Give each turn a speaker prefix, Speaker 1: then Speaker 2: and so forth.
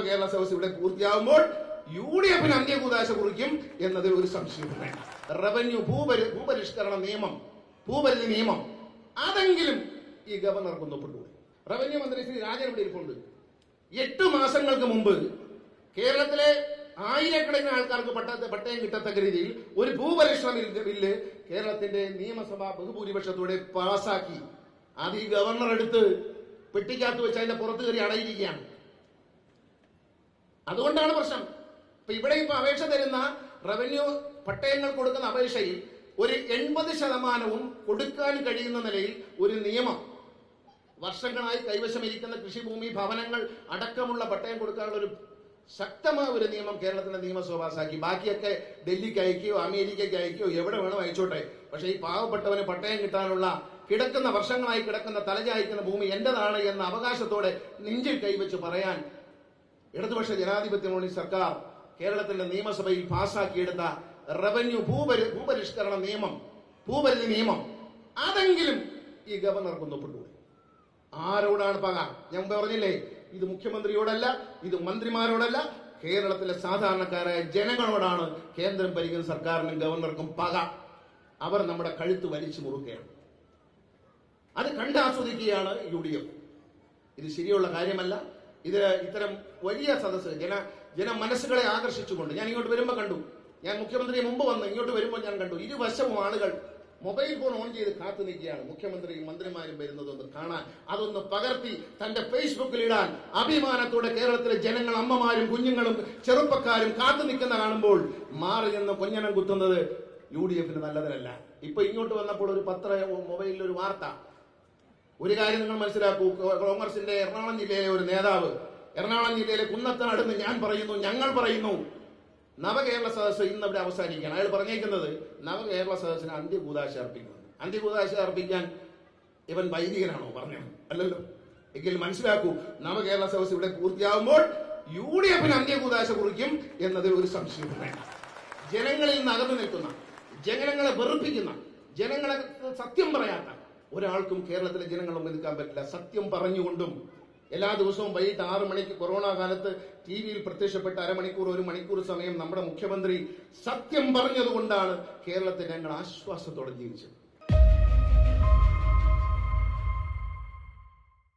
Speaker 1: നവകേരള സദസ് ഇവിടെ പൂർത്തിയാകുമ്പോൾ U D എഫിന് അന്ത്യകൂതാശ കുറിക്കും എന്നതിൽ ഒരു സംശയവും വേണ്ട റവന്യൂ ഭൂപരി ഭൂപരിഷ്കരണ നിയമം ഭൂപരിധി നിയമം അതെങ്കിലും ഈ ഗവർണർക്ക് ഒന്ന് ഒപ്പിട്ടുകൂടി റവന്യൂ മന്ത്രി ശ്രീ രാജൻ ഇവിടെ ഇരിപ്പുണ്ട്? എട്ട് മാസങ്ങൾക്ക് മുമ്പ് കേരളത്തിലെ ആയിരക്കണക്കിന് ആൾക്കാർക്ക് പട്ട പട്ടയം കിട്ടത്തക്ക രീതിയിൽ ഒരു ഭൂപരിഷ്കരണ ബില്ല് ബില്ല് കേരളത്തിന്റെ നിയമസഭ ബഹുഭൂരിപക്ഷത്തോടെ പാസാക്കി. അത് ഈ ഗവർണർ എടുത്ത് പെട്ടിക്കകത്ത് വെച്ച് അതിന്റെ പുറത്ത് കയറി അടയിരിക്കുകയാണ്. അതുകൊണ്ടാണ് പ്രശ്നം. ഇപ്പൊ ഇവിടെ ഇപ്പൊ അപേക്ഷ തരുന്ന റവന്യൂ പട്ടയങ്ങൾ കൊടുക്കുന്ന അപേക്ഷയിൽ ഒരു എൺപത് ശതമാനവും കൊടുക്കാൻ കഴിയുന്ന നിലയിൽ ഒരു നിയമം. വർഷങ്ങളായി കൈവശം ഇരിക്കുന്ന കൃഷിഭൂമി ഭവനങ്ങൾ അടക്കമുള്ള പട്ടയം കൊടുക്കാനുള്ള ഒരു ശക്തമായ ഒരു നിയമം കേരളത്തിന്റെ നിയമസഭ പാസാക്കി. ബാക്കിയൊക്കെ ഡൽഹിക്ക് അയക്കുകയോ അമേരിക്കയ്ക്ക് അയക്കുകയോ എവിടെ വേണോ അയച്ചോട്ടെ. പക്ഷേ ഈ പാവപ്പെട്ടവന് പട്ടയം കിട്ടാനുള്ള കിടക്കുന്ന വർഷങ്ങളായി കിടക്കുന്ന തലചായ്ക്കുന്ന ഭൂമി എന്റേതാണ് എന്ന അവകാശത്തോടെ നെഞ്ചിൽ കൈവച്ച് പറയാൻ ഇടതുപക്ഷ ജനാധിപത്യ മുന്നണി സർക്കാർ കേരളത്തിന്റെ നിയമസഭയിൽ പാസാക്കിയെടുത്ത റവന്യൂ ഭൂപരി ഭൂപരിഷ്കരണ നിയമം ഭൂപരിധി നിയമം അതെങ്കിലും ഈ ഗവർണർക്ക് ഒന്ന് ആരോടാണ് പക? ഞാൻ പറഞ്ഞില്ലേ ഇത് മുഖ്യമന്ത്രിയോടല്ല ഇത് മന്ത്രിമാരോടല്ല കേരളത്തിലെ സാധാരണക്കാരായ ജനങ്ങളോടാണ് കേന്ദ്രം ഭരിക്കുന്ന സർക്കാരിനും ഗവർണർക്കും പക. അവർ നമ്മുടെ കഴുത്ത് വലിച്ചു മുറുക്കുകയാണ്. അത് കണ്ടാസ്വദിക്കുകയാണ് യു ഡി എഫ്. ഇത് ശരിയുള്ള കാര്യമല്ല. ഇത് ഇത്തരം വലിയ സദസ്സ് ജന ജനമനസ്സുകളെ ആകർഷിച്ചുകൊണ്ട് ഞാൻ ഇങ്ങോട്ട് വരുമ്പോൾ കണ്ടു. ഞാൻ മുഖ്യമന്ത്രിയെ മുമ്പ് വന്ന് ഇങ്ങോട്ട് വരുമ്പോൾ ഞാൻ കണ്ടു. ഇരുവശവും ആളുകൾ മൊബൈൽ ഫോൺ ഓൺ ചെയ്ത് കാത്തു നിൽക്കുകയാണ്. മുഖ്യമന്ത്രിയും മന്ത്രിമാരും വരുന്നതൊന്ന് കാണാൻ അതൊന്ന് പകർത്തി തന്റെ ഫേസ്ബുക്കിൽ ഇടാൻ അഭിമാനത്തോടെ കേരളത്തിലെ ജനങ്ങൾ അമ്മമാരും കുഞ്ഞുങ്ങളും ചെറുപ്പക്കാരും കാത്തു നിൽക്കുന്ന കാണുമ്പോൾ മാറി നിന്ന് കൊഞ്ഞനം കുത്തുന്നത് യു ഡി എഫിന് നല്ലതല്ല. ഇപ്പൊ ഇങ്ങോട്ട് വന്നപ്പോൾ ഒരു പത്ര മൊബൈലിൽ ഒരു വാർത്ത ഒരു കാര്യം നിങ്ങൾ മനസ്സിലാക്കൂ. കോൺഗ്രസിന്റെ എറണാകുളം ജില്ലയിലെ ഒരു നേതാവ് എറണാകുളം ജില്ലയിലെ കുന്നത്താടെന്ന് ഞാൻ പറയുന്നു ഞങ്ങൾ പറയുന്നു. നവകേരള സദസ്സ് ഇന്ന് അവിടെ അവസാനിക്കുകയാണ്. അയാൾ പറഞ്ഞേക്കുന്നത് നവകേരള സദസ്സിന് അന്ത്യകൂതാശ അർപ്പിക്കുന്നു. അന്ത്യകൂതാശ അർപ്പിക്കാൻ ഇവൻ വൈദികനാണോ പറഞ്ഞു അല്ലല്ലോ. എങ്കിൽ മനസ്സിലാക്കൂ നവകേരള സദസ്സ് ഇവിടെ പൂർത്തിയാകുമ്പോൾ യു ഡി എഫിന് അന്ത്യകൂതാശ കുറിക്കും എന്നതിൽ ഒരു സംശയവും വേണ്ട. ജനങ്ങളിൽ നിന്ന് അകന്നു നിൽക്കുന്ന ജനങ്ങളെ വെറുപ്പിക്കുന്ന ജനങ്ങളെ സത്യം പറയാത്ത ഒരാൾക്കും കേരളത്തിലെ ജനങ്ങളും എതിർക്കാൻ പറ്റില്ല. സത്യം പറഞ്ഞുകൊണ്ടും എല്ലാ ദിവസവും വൈകിട്ട് ആറു മണിക്ക് കൊറോണ കാലത്ത് ടി വിയിൽ പ്രത്യക്ഷപ്പെട്ട അരമണിക്കൂർ ഒരു മണിക്കൂർ സമയം നമ്മുടെ മുഖ്യമന്ത്രി സത്യം പറഞ്ഞതുകൊണ്ടാണ് കേരളത്തിൽ ഞങ്ങൾ ആശ്വാസത്തോടെ ജീവിച്ചത്.